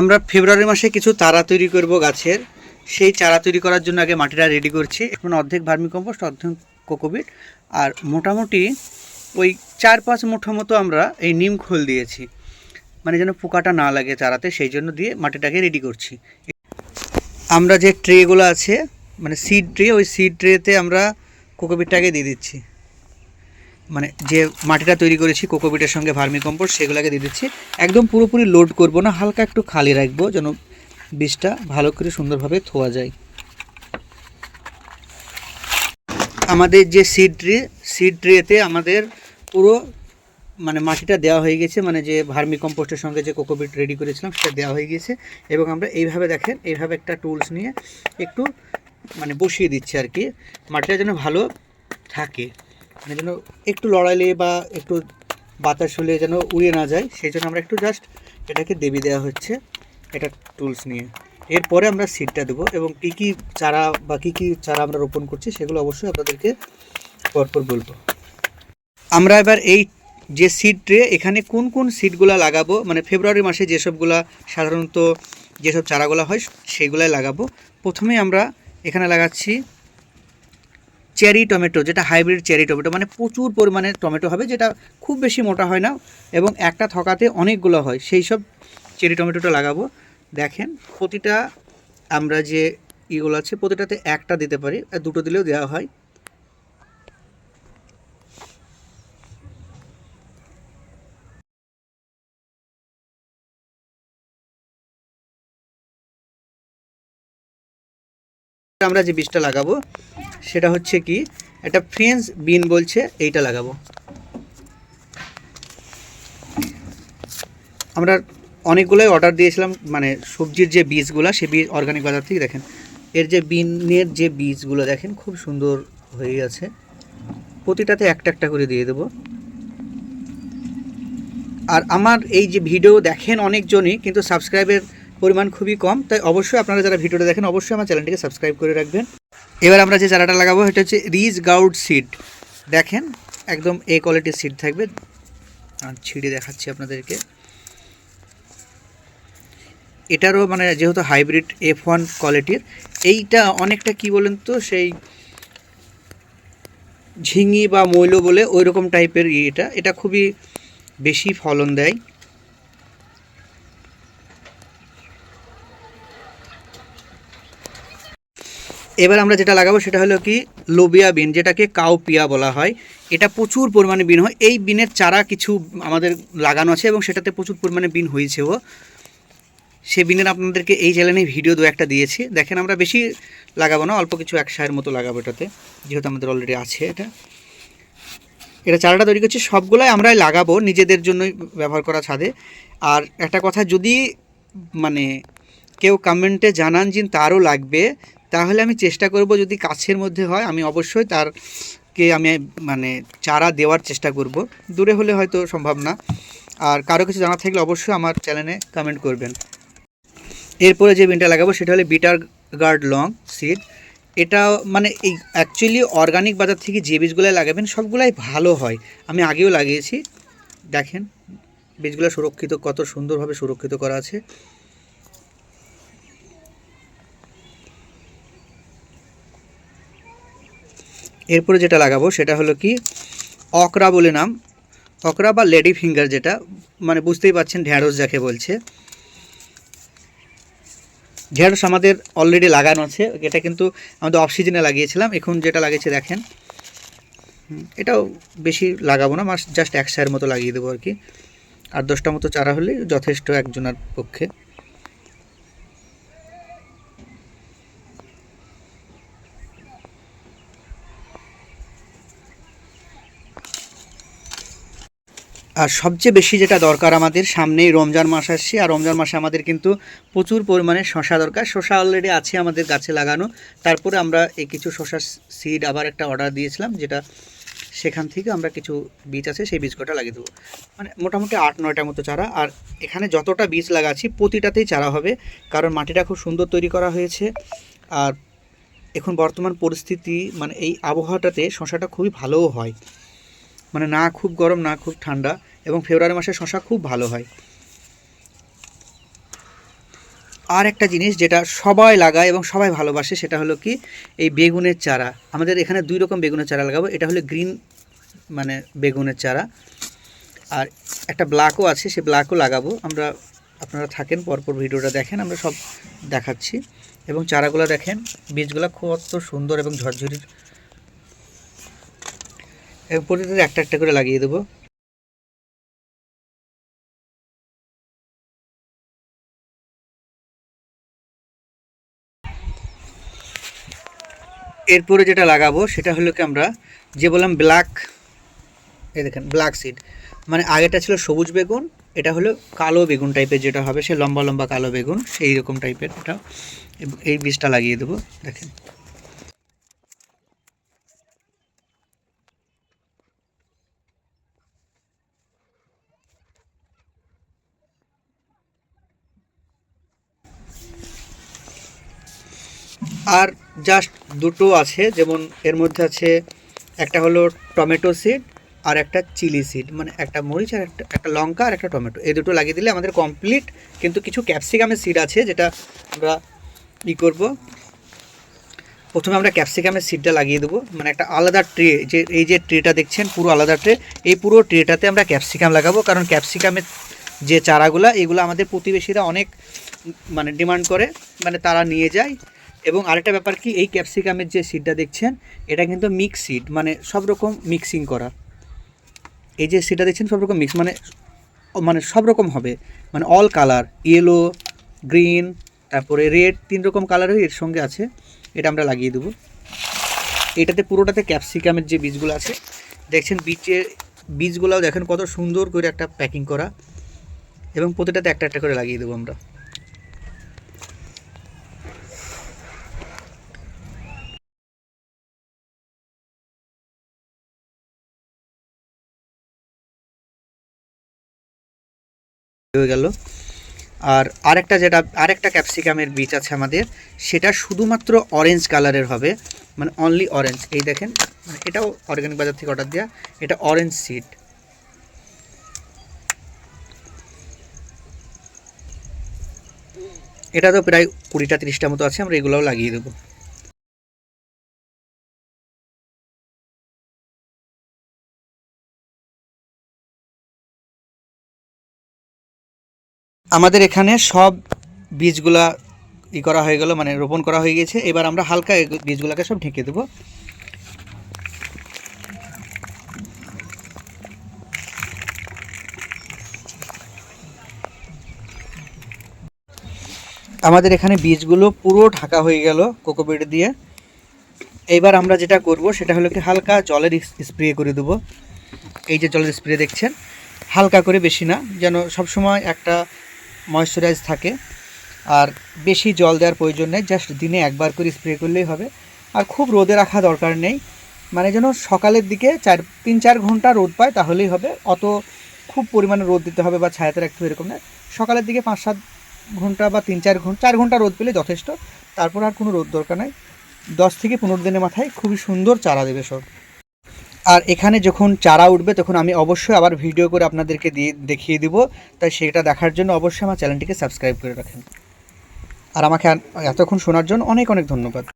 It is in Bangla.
আমরা ফেব্রুয়ারি মাসে কিছু চারা তৈরি করব গাছের। সেই চারা তৈরি করার জন্য আগে মাটিটা রেডি করছি। এখন অর্ধেক ভার্মি কম্পোস্ট অর্ধেক কোকোবিট। আর মোটামুটি ওই চার পাঁচ মুঠো মতো আমরা এই নিম খোল দিয়েছি। মানে যেন পোকাটা না লাগে চারাতে, সেই জন্য দিয়ে মাটিটাকে রেডি করছি। আমরা যে ট্রেগুলো আছে মানে সিড ট্রে ওই সিড ট্রেতে আমরা কোকোবিটটাকে দিয়ে দিচ্ছি। মানে যে মাটিটা তৈরি করেছি কোকোবিটের সঙ্গে ভার্মি কম্পোস্ট, সেগুলোকে দিয়ে দিচ্ছি। একদম পুরোপুরি লোড করব না, হালকা একটু খালি রাখব যেন বীজটা ভালো করে সুন্দরভাবে থোয়া যায়। আমাদের যে সিড ট্রে সিড ট্রেতে আমাদের পুরো মানে মাটিটা দেওয়া হয়ে গেছে মানে যে ভার্মি কম্পোস্টের সঙ্গে যে কোকোবিট রেডি করেছিলাম, সেটা দেওয়া হয়ে গেছে। এবং আমরা এইভাবে দেখেন, এইভাবে একটা টুলস নিয়ে একটু মানে বসিয়ে দিচ্ছি আর কি, মাটিটা যেন ভালো থাকে। যেন একটু লড়াইলে বা একটু বাতাস হলে যেন উড়ে না যায়, সেই জন্য আমরা একটু জাস্ট এটাকে দেবি দেওয়া হচ্ছে, এটা টুলস নিয়ে। এরপরে আমরা সিডটা দেবো এবং কী কী চারা বা কী কী চারা আমরা রোপণ করছি সেগুলো অবশ্যই আপনাদেরকে পরপর বলব। আমরা এবার এই যে সিড ট্রে, এখানে কোন কোন সিডগুলো লাগাবো মানে ফেব্রুয়ারি মাসে যেসবগুলা সাধারণত যেসব চারাগুলো হয় সেগুলাই লাগাবো। প্রথমে আমরা এখানে লাগাচ্ছি চেরি টমেটো, যেটা হাইব্রিড চেরি টমেটো মানে প্রচুর পরিমাণে টমেটো হবে, যেটা খুব বেশি মোটা হয় না, এবং একটা থকাতে অনেকগুলো হয়। সেই সব চেরি টমেটোটা লাগাবো। দেখেন, প্রতিটা আমরা যে ইগুলো আছে, প্রতিটাতে একটা দিতে পারি দুটো দিলেও দেওয়া হয়। আমরা যে বীজটা লাগাবো, সেটা হচ্ছে কি, একটা ফ্রেঞ্চ বিন বলছে, এইটা লাগাবো। আমরা অনেকগুলোই অর্ডার দিয়েছিলাম মানে সবজির যে বীজগুলো, সে বীজ অর্গানিক বাজার থেকে দেখেন, এর যে বিনের যে বীজগুলো দেখেন, খুব সুন্দর হয়ে গেছে। প্রতিটাতে একটা একটা করে দিয়ে দেবো। আর আমার এই যে ভিডিও দেখেন অনেকজনই, কিন্তু সাবস্ক্রাইবের পরিমাণ খুবই কম, তাই অবশ্যই আপনারা যারা ভিডিওটা দেখেন, অবশ্যই আমার চ্যানেলটিকে সাবস্ক্রাইব করে রাখবেন। এবার আমরা যে চারাটা লাগাবো, সেটা হচ্ছে রিজ গাউড সিড। দেখেন, একদম এ কোয়ালিটির সিড থাকবে। আর ছিঁড়ে দেখাচ্ছি আপনাদেরকে। এটারও মানে যেহেতু হাইব্রিড এফ ওয়ান কোয়ালিটির এইটা অনেকটা কি বলেন তো, সেই ঝিঙি বা মৈল বলে ওই রকম টাইপের ইয়েটা। এটা খুবই বেশি ফলন দেয়। এবার আমরা যেটা লাগাবো সেটা হলো কি লোবিয়া বিন, যেটাকে কাউপিয়া বলা হয়। এটা প্রচুর পরিমাণে বিন হয়। এই বিনের চারা কিছু আমাদের লাগানো আছে এবং সেটাতে প্রচুর পরিমাণে বিন হয়েছেও সে বিনের আপনাদেরকে এই চ্যানেলে ভিডিও দু একটা দিয়েছি। দেখেন আমরা বেশি লাগাবো না, অল্প কিছু এক সায়ের মতো লাগাবো এটাতে, যেহেতু আমাদের অলরেডি আছে এটা। এটা চারাটা তৈরি করছি, সবগুলাই আমরাই লাগাবো, নিজেদের জন্যই ব্যবহার করা ছাদে। আর একটা কথা, যদি মানে কেউ কমেন্টে জানান যে তারও লাগবে, তাহলে আমি চেষ্টা করব যদি কাছের মধ্যে হয়, আমি অবশ্যই তারকে আমি মানে চারা দেওয়ার চেষ্টা করব। দূরে হলে হয়তো সম্ভব না। আর কারও কিছু জানা থাকলে অবশ্যই আমার চ্যানেলে কমেন্ট করবেন। এরপরে যে বিনটা লাগাবো, সেটা হলো বিটার গার্ড লং সিড। এটা মানে এই অ্যাকচুয়ালি অর্গানিক বাজার থেকে যে বীজগুলো লাগাবেন, সবগুলাই ভালো হয়। আমি আগেও লাগিয়েছি। দেখেন, বীজগুলো সুরক্ষিত, কত সুন্দরভাবে সুরক্ষিত করা আছে। এরপরে যেটা লাগাবো সেটা হলো কি, অকরা বলে নাম। অকরা বা লেডি ফিঙ্গার যেটা মানে বুঝতেই পারছেন ঢ্যাঁড়স যাকে বলছে। ঢেঁড়স আমাদের অলরেডি লাগানো আছে, এটা কিন্তু আমাদের অফ সিজনে লাগিয়েছিলাম, এখন যেটা লাগিয়েছে দেখেন। এটাও বেশি লাগাবো না, মাস জাস্ট এক সায়ের মতো লাগিয়ে দেবো আর কি। আর দশটা মতো চারা হলে যথেষ্ট একজনের পক্ষে। আর সবচেয়ে বেশি যেটা দরকার আমাদের, সামনেই রমজান মাস আসছে, আর রমজান মাসে আমাদের কিন্তু প্রচুর পরিমাণে শশা দরকার। শশা অলরেডি আছে আমাদের গাছে লাগানো। তারপরে আমরা এই কিছু শশার সিড আবার একটা অর্ডার দিয়েছিলাম, যেটা সেখান থেকে আমরা কিছু বীজ আছে, সেই বীজ কটা লাগিয়ে দেবো। মানে মোটামুটি আট, নয়টার মতো চারা। আর এখানে যতটা বীজ লাগাচ্ছি, প্রতিটাতেই চারা হবে, কারণ মাটিটা খুব সুন্দর তৈরি করা হয়েছে। আর এখন বর্তমান পরিস্থিতি মানে এই আবহাওয়াটাতে শশাটা খুবই ভালোও হয়। মানে না খুব গরম, না খুব ঠান্ডা এবং ফেব্রুয়ারি মাসে শশা খুব ভালো হয়। আর একটা জিনিস যেটা সবাই লাগায় এবং সবাই ভালোবাসে সেটা হলো কি, এই বেগুনের চারা। আমাদের এখানে দুই রকম বেগুনের চারা লাগাবো, এটা হলো গ্রিন মানে বেগুনের চারা আর একটা ব্ল্যাকও আছে, সে ব্ল্যাকও লাগাবো। আমরা, আপনারা থাকেন, পরপর ভিডিওটা দেখেন, আমরা সব দেখাচ্ছি। এবং চারাগুলো দেখেন, বীজগুলো খুব অত সুন্দর এবং ঝরঝরির প্রতিদিন একটা একটা করে লাগিয়ে দেবো। এরপরে যেটা লাগাবো সেটা হলো কি আমরা যে বললাম ব্ল্যাক এই দেখেন ব্ল্যাক সিড মানে আগেটা ছিল সবুজ বেগুন, এটা হলো কালো বেগুন টাইপের যেটা হবে, সে লম্বা লম্বা কালো বেগুন, সেই রকম টাইপের এটা, এই বীজটা লাগিয়ে দেবো, দেখেন। আর জাস্ট দুটো আছে, যেমন এর মধ্যে আছে একটা হলো টমেটো সিড আর একটা চিলি সিড মানে একটা মরিচ আর একটা একটা লঙ্কা আর একটা টমেটো। এই দুটো লাগিয়ে দিলে আমাদের কমপ্লিট কিন্তু কিছু ক্যাপসিকামের সিড আছে যেটা আমরা ই করব। প্রথমে আমরা ক্যাপসিকামের সিডটা লাগিয়ে দেবো। মানে একটা আলাদা ট্রে যে এই যে ট্রেটা দেখছেন, পুরো আলাদা ট্রে এই পুরো ট্রেটাতে আমরা ক্যাপসিকাম লাগাবো কারণ ক্যাপসিকামের যে চারাগুলো, এগুলো আমাদের প্রতিবেশীরা অনেক মানে ডিমান্ড করে মানে তারা নিয়ে যায়। এবং আরেকটা ব্যাপার কি, এই ক্যাপসিকামের যে সিডটা দেখছেন, এটা কিন্তু মিক্স সিড মানে সব রকম মিক্সিং করা এই যে সিডটা দেখছেন, সব রকম মিক্স মানে মানে সব রকম হবে। মানে অল কালার ইয়েলো গ্রিন তারপরে রেড তিন রকম কালারই এর সঙ্গে আছে। এটা আমরা লাগিয়ে দেবো। এটাতে পুরোটাতে ক্যাপসিকামের যে বীজগুলো আছে, দেখছেন বীজের বীজগুলোও দেখেন কত সুন্দর করে একটা প্যাকিং করা। এবং প্রতিটাতে একটা একটা করে লাগিয়ে দেবো আমরা। হয়ে গেল। আর আরেকটা যেটা, আরেকটা ক্যাপসিকামের বীজ আছে আমাদের, সেটা শুধুমাত্র অরেঞ্জ কালারের হবে মানে অনলি অরেঞ্জ এই দেখেন মানে এটাও অর্গানিক বাজার থেকে অর্ডার দেওয়া এটা অরেঞ্জ সিড এটা তো প্রায় কুড়িটা, তিরিশটা মতো আছে, আমরা এগুলোও লাগিয়ে দেবো। আমাদের এখানে সব বীজগুলা ই করা হয়ে গেল মানে রোপণ করা হয়ে গেছে এবার আমরা হালকা বীজগুলোকে সব ঢেকে দেবো। আমাদের এখানে বীজগুলো পুরো ঢাকা হয়ে গেল কোকোপিট দিয়ে। এইবার আমরা যেটা করব, সেটা হলো কি হালকা জলের স্প্রে করে দেবো। এই যে জলের স্প্রে দেখছেন, হালকা করে বেশি না, যেন সবসময় একটা ময়শ্চারাইজ থাকে। আর বেশি জল দেওয়ার প্রয়োজন নেই জাস্ট দিনে একবার করে স্প্রে করলেই হবে। আর খুব রোদে রাখা দরকার নেই। মানে যেন সকালের দিকে চার, তিন, চার ঘণ্টা রোদ পায় তাহলেই হবে। অত খুব পরিমাণে রোদ দিতে হবে বা ছায়াতে রাখতে হবে এরকম না। সকালের দিকে পাঁচ, সাত ঘণ্টা বা তিন, চার ঘণ্টা চার ঘণ্টা রোদ পেলে যথেষ্ট। তারপর আর কোনো রোদ দরকার নাই। দশ থেকে পনেরো দিনের মাথায় খুবই সুন্দর চারা দেবে সব। আর এখানে যখন চারা উঠবে, তখন আমি অবশ্যই আবার ভিডিও করে আপনাদেরকে দিয়ে, দেখিয়ে দিব। তাই সেটা দেখার জন্য অবশ্যই আমার চ্যানেলটিকে সাবস্ক্রাইব করে রাখেন। আর আমাকে এতক্ষণ শোনার জন্য অনেক অনেক ধন্যবাদ।